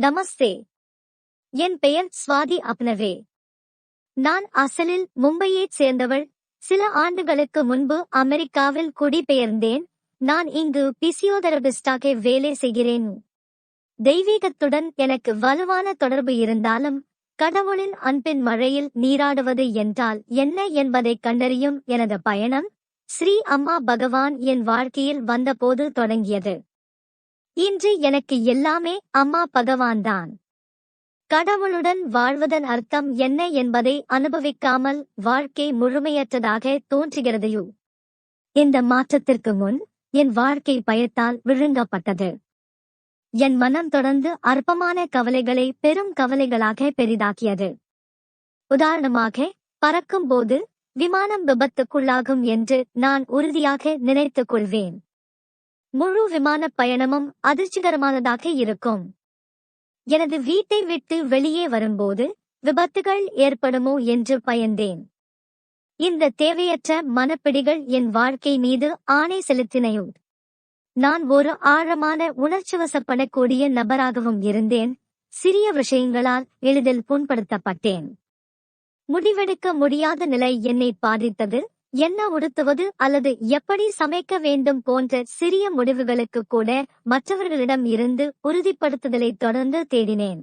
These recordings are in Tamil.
நமஸ்தே. என் பெயர் ஸ்வாதி அப்னவே. நான் அசலில் மும்பையைச் சேர்ந்தவள். சில ஆண்டுகளுக்கு முன்பு அமெரிக்காவில் குடிபெயர்ந்தேன். நான் இங்கு பிசியோதெரபிஸ்டாக வேலை செய்கிறேன். தெய்வீகத்துடன் எனக்கு வலுவான தொடர்பு இருந்தாலும் கடவுளின் அன்பின் மழையில் நீராடுவது என்றால் என்ன என்பதைக் கண்டறியும் எனது பயணம் ஸ்ரீ அம்மா பகவான் என் வாழ்க்கையில் வந்தபோது தொடங்கியது. இன்று எனக்கு எல்லாமே அம்மா பகவான்தான். கடவுளுடன் வாழ்வதன் அர்த்தம் என்ன என்பதை அனுபவிக்காமல் வாழ்க்கை முழுமையற்றதாக தோன்றுகிறதையோ? இந்த மாற்றத்திற்கு முன் என் வாழ்க்கை பயத்தால் விழுங்கப்பட்டது. என் மனம் தொடர்ந்து அற்பமான கவலைகளை பெரும் கவலைகளாக பெரிதாக்கியது. உதாரணமாக பறக்கும்போது விமானம் விபத்துக்குள்ளாகும் என்று நான் உறுதியாக நினைத்துக் கொள்வேன் முழு விமானப் பயணமும் அதிர்ச்சிகரமானதாக இருக்கும். எனது வீட்டை விட்டு வெளியே வரும்போது விபத்துகள் ஏற்படுமோ என்று பயந்தேன். இந்த தேவையற்ற மனப்பிடிகள் என் வாழ்க்கை மீது ஆணை செலுத்தினையும் நான் ஒரு ஆழமான உணர்ச்சிவசப்படக்கூடிய நபராகவும் இருந்தேன். சிறிய விஷயங்களால் எளிதில் புண்படுத்தப்பட்டேன். முடிவெடுக்க முடியாத நிலை என்னை பாதித்தது. என்ன உடுத்துவது அல்லது எப்படி சமைக்க வேண்டும் போன்ற சிறிய முடிவுகளுக்கு கூட மற்றவர்களிடம் இருந்து உறுதிப்படுத்துதலை தொடர்ந்து தேடினேன்.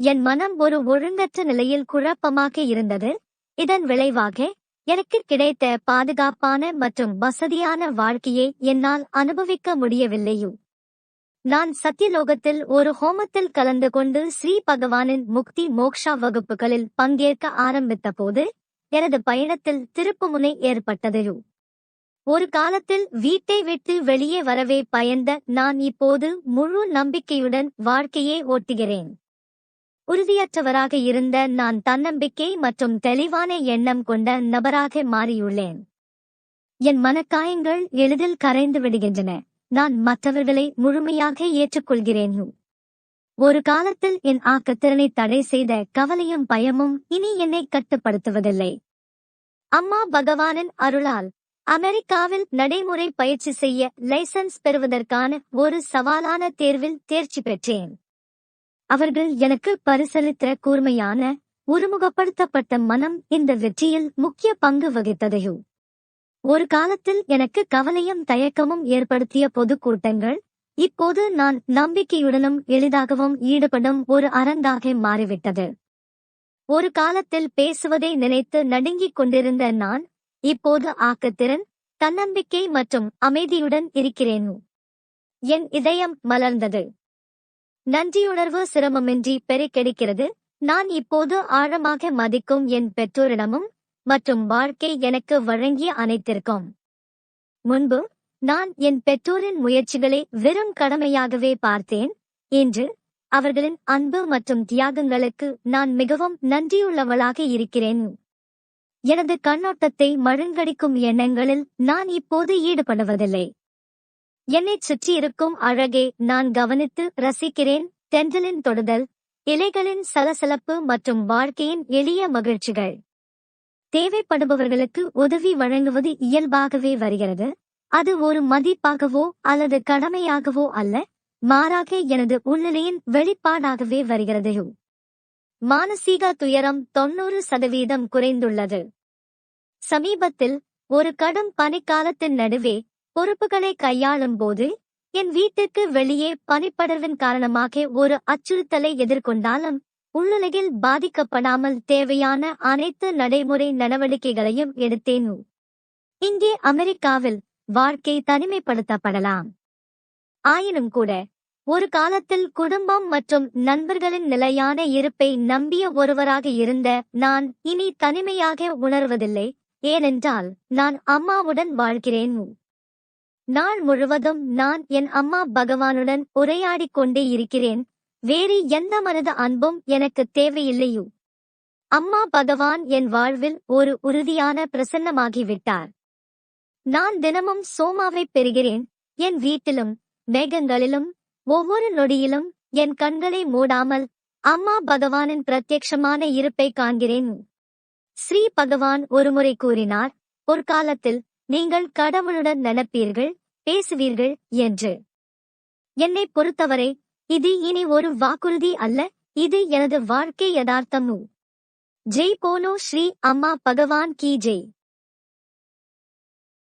என் மனம் ஒரு ஒழுங்கற்ற நிலையில் குழப்பமாக இருந்தது. இதன் விளைவாக எனக்கு கிடைத்த பாதுகாப்பான மற்றும் வசதியான வாழ்க்கையை என்னால் அனுபவிக்க முடியவில்லையோ. நான் சத்தியலோகத்தில் ஒரு ஹோமத்தில் கலந்து கொண்டு ஸ்ரீ பகவானின் முக்தி மோக்ஷா வகுப்புகளில் பங்கேற்க ஆரம்பித்த போது எனது பயணத்தில் திருப்புமுனை ஏற்பட்டது. ஒரு காலத்தில் வீட்டை விட்டு வெளியே வரவே பயந்த நான் இப்போது முழு நம்பிக்கையுடன் வாழ்க்கையை ஓட்டுகிறேன். உறுதியற்றவராக இருந்த நான் தன்னம்பிக்கை மற்றும் தெளிவான எண்ணம் கொண்ட நபராக மாறியுள்ளேன். என் மனக்காயங்கள் எளிதில் கரைந்து விடுகின்றன. நான் மற்றவர்களை முழுமையாக ஏற்றுக்கொள்கிறேன். ஒரு காலத்தில் என் ஆக்கத்திறனை தடை செய்த கவலையும் பயமும் இனி என்னை கட்டுப்படுத்துவதில்லை. அம்மா பகவானின் அருளால் அமெரிக்காவில் நடைமுறை பயிற்சி செய்ய லைசன்ஸ் பெறுவதற்கான ஒரு சவாலான தேர்வில் தேர்ச்சி பெற்றேன். அவர்கள் எனக்கு பரிசளித்த கூர்மையான ஒருமுகப்படுத்தப்பட்ட மனம் இந்த வெற்றியில் முக்கிய பங்கு வகித்ததையோ. ஒரு காலத்தில் எனக்கு கவலையும் தயக்கமும் ஏற்படுத்திய பொதுக்கூட்டங்கள் இப்போது நான் நம்பிக்கையுடனும் எளிதாகவும் ஈடுபடும் ஒரு அரங்காக மாறிவிட்டது. ஒரு காலத்தில் பேசுவதை நினைத்து நடுங்கிக் கொண்டிருந்த நான் இப்போது ஆக்கத்திறன் தன்னம்பிக்கை மற்றும் அமைதியுடன் இருக்கிறேன். என் இதயம் மலர்ந்தது. நன்றியுணர்வு சிரமமின்றி பெருக்கெடுக்கிறது நான் இப்போது ஆழமாக மதிக்கும் என் பெற்றோரிடமும் மற்றும் வாழ்க்கை எனக்கு வழங்கிய அனைத்திற்கும். முன்பு நான் என் பெற்றோரின் முயற்சிகளை வெறும் கடமையாகவே பார்த்தேன். இன்று அவர்களின் அன்பு மற்றும் தியாகங்களுக்கு நான் மிகவும் நன்றியுள்ளவளாக இருக்கிறேன். எனது கண்ணோட்டத்தை மழுங்கடிக்கும் எண்ணங்களில் நான் இப்போது ஈடுபடுவதில்லை. என்னைச் சுற்றியிருக்கும் அழகை நான் கவனித்து ரசிக்கிறேன். தென்றலின் தொடுதல் இலைகளின் சலசலப்பு மற்றும் வாழ்க்கையின் எளிய மகிழ்ச்சிகள். தேவைப்படுபவர்களுக்கு உதவி வழங்குவது இயல்பாகவே வருகிறது. அது ஒரு மதிப்பாகவோ அல்லது கடமையாகவோ அல்ல. மாறாக எனது உள்நிலையின் வெளிப்பாடாகவே வருகிறது. மானசீக துயரம் தொன்னூறு சதவீதம் குறைந்துள்ளது. சமீபத்தில் ஒரு கடும் பனிக்காலத்தின் நடுவே பொறுப்புகளை கையாளும் போது என் வீட்டுக்கு வெளியே பனிப்படர்வின் காரணமாக ஒரு அச்சுறுத்தலை எதிர்கொண்டாலும் உள்ளுலகில் பாதிக்கப்படாமல் தேவையான அனைத்து நடைமுறை நடவடிக்கைகளையும் எடுத்தேன். இங்கே அமெரிக்காவில் வாழ்க்கை தனிமைப்படுத்தப்படலாம். ஆயினும் கூட ஒரு காலத்தில் குடும்பம் மற்றும் நண்பர்களின் நிலையான இருப்பை நம்பிய ஒருவராக இருந்த நான் இனி தனிமையாக உணர்வதில்லை. ஏனென்றால் நான் அம்மாவுடன் வாழ்கிறேன். நாள் முழுவதும் நான் என் அம்மா பகவானுடன் உரையாடிக் கொண்டே இருக்கிறேன். வேறு எந்த மனது அன்பும் எனக்கு தேவையில்லையோ அம்மா பகவான் என் வாழ்வில் ஒரு உறுதியான பிரசன்னமாகிவிட்டார். நான் தினமும் சோமாவை பெறுகிறேன். என் வீட்டிலும் மேகங்களிலும் ஒவ்வொரு நொடியிலும் என் கண்களை மூடாமல் அம்மா பகவானின் பிரத்யக்ஷமான இருப்பை காண்கிறேன். ஸ்ரீ பகவான் ஒருமுறை கூறினார் ஒரு காலத்தில் நீங்கள் கடவுளுடன் நினைப்பீர்கள் பேசுவீர்கள் என்று. என்னை பொறுத்தவரை இது இனி ஒரு வாக்குறுதி அல்ல இது எனது வாழ்க்கை யதார்த்தமு. ஜெய் போலோ ஸ்ரீ அம்மா பகவான் கி ஜெய்.